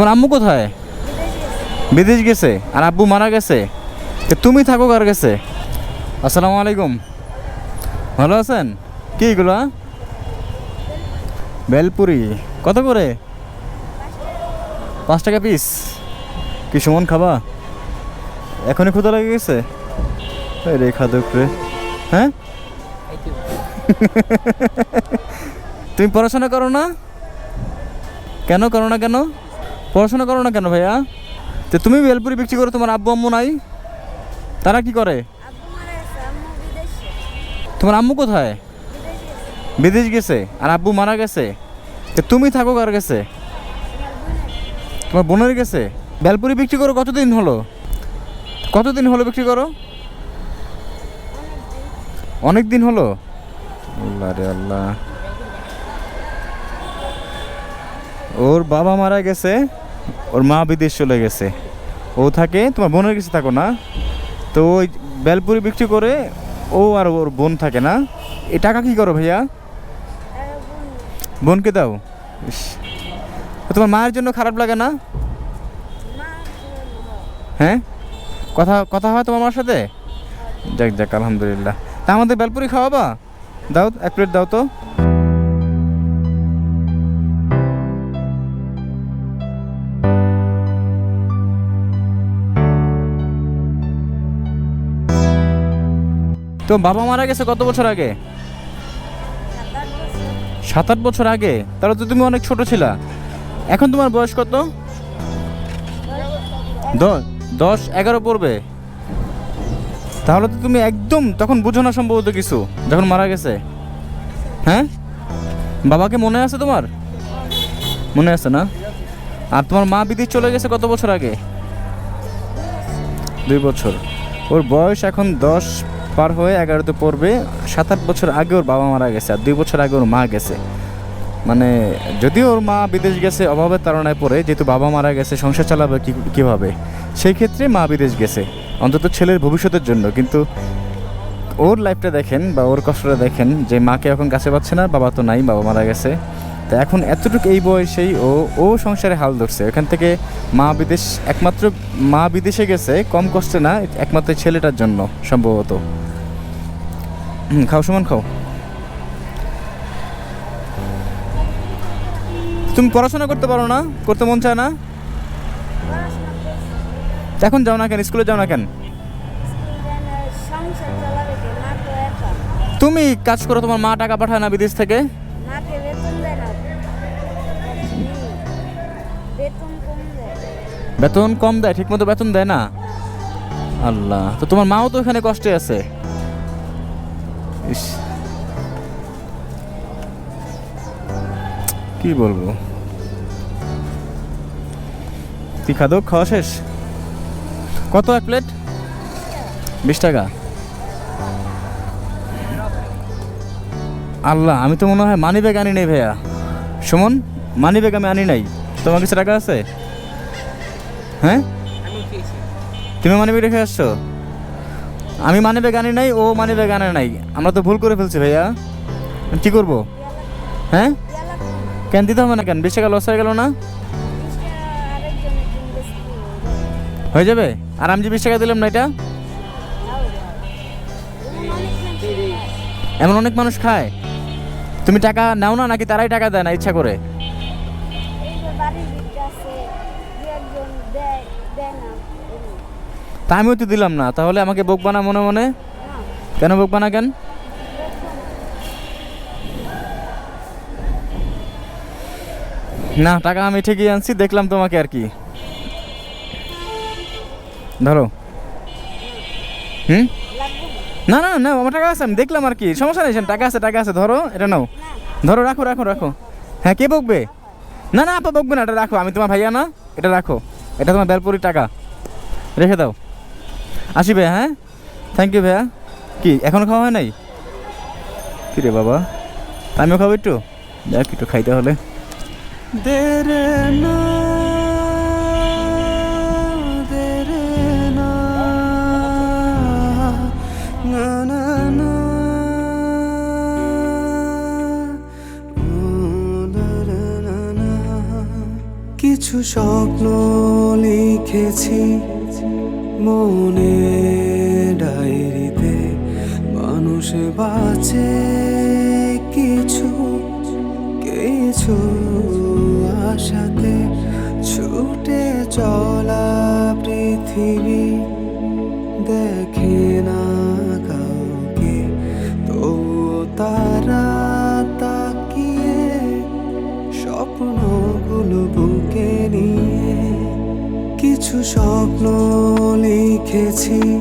তোমার আম্মু কোথায়? বিদেশ গেছে। আর আব্বু মারা গেছে। তুমি থাকো কার গেছে আসসালামু আলাইকুম। ভালো আছেন? কি এগুলো? বেলপুরি। কত করে? পাঁচ টাকা পিস কি সুমন খাবা? এখনই ক্ষুদা লেগে গেছে? রে খাদক রে। হ্যাঁ? তুমি পড়াশোনা করো না? কেন করো না কেন? পড়াশোনা করো না কেন ভাইয়া? তো তুমি বেলপুরি বিক্রি করো তোমার আব্বু আম্মু নাই? তারা কি করে? তোমার আম্মু কোথায়? বিদেশ গেছে। আর আব্বু মারা গেছে? তো তুমি থাকো কার গেছে তোমার বোনের গেছে বেলপুরি বিক্রি করো কতদিন হলো? কতদিন হলো বিক্রি করো? অনেক দিন হলো? আল্লাহ রে আল্লাহ। ওর বাবা মারা গেছে। ওর মা বিদেশ চলে গেছে। ও থাকে, তোমার বোনের কাছে থাকো না। তো ওই বেলপুরি বিক্রি করে ও আর ওর বোন থাকে না। এ টাকা কী করো ভাইয়া? বোনকে দাও। তোমার মায়ের জন্য খারাপ লাগে না? হ্যাঁ? কথা কথা হয় তোমার মার সাথে? যাক যাক, আলহামদুলিল্লাহ। তা আমাদের বেলপুরি খাওয়াবা? দাও এক প্লেট দাও তো। তো বাবা মারা গেছে কত বছর আগে? সাত আট বছর আগে? তাহলে তো তুমি অনেক ছোট ছিলা। এখন তোমার বয়স কত? দশ, এগারো পড়বে। তাহলে তো তুমি একদম, তখন বুঝো না সম্ভবত কিছু, যখন মারা গেছে। হ্যাঁ? বাবাকে মনে আছে তোমার? মনে আছে না? আর তোমার মা বিদেশ চলে গেছে কত বছর আগে? দুই বছর। ওর বয়স এখন দশ পার হয়ে এগারোতে পড়বে। সাত, আট বছর আগে ওর বাবা মারা গেছে আর দুই বছর আগে ওর মা গেছে। মানে যদিও ওর মা বিদেশ গেছে, অভাবের তাড়নায় পড়ে, যেহেতু বাবা মারা গেছে, সংসার চালাবে কীভাবে? সেই ক্ষেত্রে মা বিদেশ গেছে, অন্তত ছেলের ভবিষ্যতের জন্য। কিন্তু ওর লাইফটা দেখেন বা ওর কষ্টটা দেখেন যে মাকে এখন কাছে পাচ্ছে না, বাবা তো নাই, বাবা মারা গেছে। তো এখন এতটুকু এই বয়সেই ও ও সংসারে হাল ধরছে। এখান থেকে মা বিদেশ একমাত্র মা বিদেশে গেছে কম কষ্টে না একমাত্র ছেলেটার জন্য সম্ভবত। খাও সমান খাও। তুমি পড়াশোনা করতে পারো না? করতে মন চায় না? এখন যাও না কেন? স্কুলে যাও না কেন? তুমি কাজ করো তোমার মা টাকা পাঠায় না বিদেশ থেকে? বেতন কম দেয় বেতন কম দেয় ঠিক মতো বেতন দেয় না? আল্লাহ, তো তোমার মাও তো এখানে কষ্টে আছে। কি বলব? কি খাদো? খাওয়া শেষ? কত এক প্লেট? বিশ টাকা। আল্লাহ, আমি তো মনে হয় মানি ব্যাগ আনি নাই ভাইয়া। সুমন মানি ব্যাগ আমি আনি নাই। তোমার কাছে টাকা আছে? হ্যাঁ? তুমি মানি ব্যাগ রেখে আসছো? আমি মানি ব্যাগ আনি নাই ও মানি ব্যাগ আনে নাই। আমরা তো ভুল করে ফেলছি ভাইয়া। কি করব? হ্যাঁ? কেন দিতে হবে না কেন? বিশ টাকা লস হয়ে গেল না? হয়ে যাবে? আর আমি যে বিশ টাকা দিলাম না এটা। এমন অনেক মানুষ খায়। তুমি টাকা নাও না নাকি তারাই টাকা দেয় না ইচ্ছা করে এই যে বাড়ির ভিতরে আছে দু একজন দেয় দেয় না এমনি। তা আমিও তো দিলাম না। তাহলে আমাকে বকবা না মনে মনে? কেন বকবা না কেন? না, টাকা আমি ঠিকই আনছি, দেখলাম তোমাকে আর কি। ধরো। হুম? না না না, আমার টাকা আছে, আমি দেখলাম আর কি। সমস্যা নেই টাকা আছে টাকা আছে, ধরো, এটা নাও। ধরো, রাখো রাখো রাখো। হ্যাঁ কে বকবে? না না, আপা বকবে না, এটা রাখো, আমি তোমার ভাইয়া না, এটা রাখো। এটা তোমার বেলপুরি টাকা। রেখে দাও। আসি ভাইয়া হ্যাঁ? থ্যাংক ইউ ভাইয়া। কি এখনও খাওয়া হয় নাই? কী রে বাবা, আমিও খাব একটু? দেখ, একটু খাইতে হলে। কিছু স্বপ্ন লিখেছি মনে ডায়েরিতে। মানুষ বাঁচে কিছু কিছু আশাতে। ছুটে চলা পৃথিবী দেখে না কাউকে তো তারা স্বপ্ন লিখেছি।